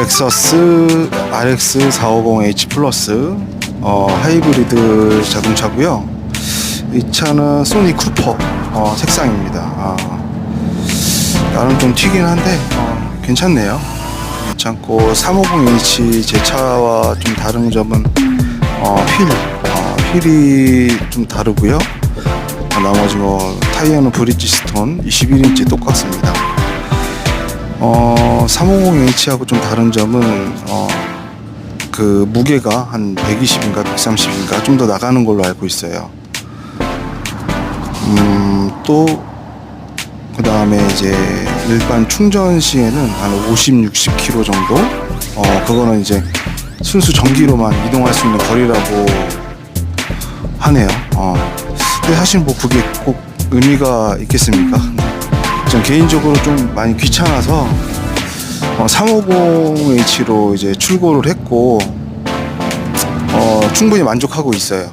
렉서스 RX 450H 플러스 어, 하이브리드 자동차고요. 이 차는 소니 쿠퍼 어, 색상입니다. 아, 나름 좀 튀긴 한데 어, 괜찮네요. 괜찮고 350H 제 차와 좀 다른 점은 어, 휠, 어, 휠이 좀 다르고요. 어, 나머지 뭐 타이어는 브리지스톤 21인치 똑같습니다. 어, 350H하고 좀 다른 점은 어, 그 무게가 한 120인가 130인가 좀 더 나가는 걸로 알고 있어요. 음, 또 그 다음에 이제 일반 충전 시에는 한 50, 60km 정도. 어, 그거는 이제 순수 전기로만 이동할 수 있는 거리라고 하네요. 어. 근데 사실 뭐 그게 꼭 의미가 있겠습니까? 전 개인적으로 좀 많이 귀찮아서 어, 350H로 이제 출고를 했고 어, 충분히 만족하고 있어요.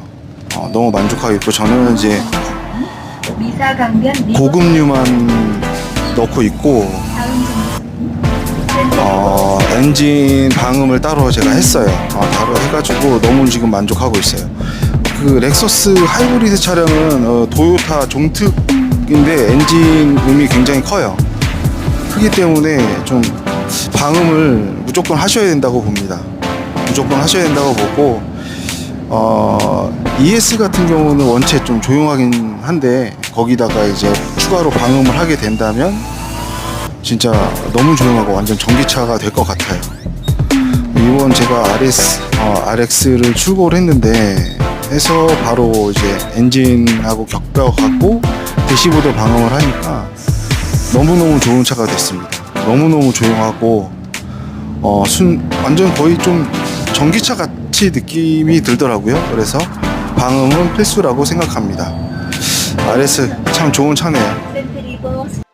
어, 너무 만족하고 있고 저는 이제 고급류만 넣고 있고 어, 엔진 방음을 따로 제가 했어요. 어, 따로 해가지고 너무 지금 만족하고 있어요. 그 렉서스 하이브리드 차량은 어, 도요타 종특 인데 엔진 음이 굉장히 커요. 크기 때문에 좀 방음을 무조건 하셔야 된다고 봅니다. 무조건 하셔야 된다고 보고 어, ES 같은 경우는 원체 좀 조용하긴 한데 거기다가 이제 추가로 방음을 하게 된다면 진짜 너무 조용하고 완전 전기차가 될 것 같아요. 이번 제가 RS, 어, RX를 출고를 했는데 해서 바로 이제 엔진하고 격벽하고 대시보드 방음을 하니까 너무너무 좋은 차가 됐습니다. 너무너무 조용하고 어, 순, 완전 거의 좀 전기차 같이 느낌이 들더라고요. 그래서 방음은 필수라고 생각합니다. RS 참 좋은 차네요. 센트리버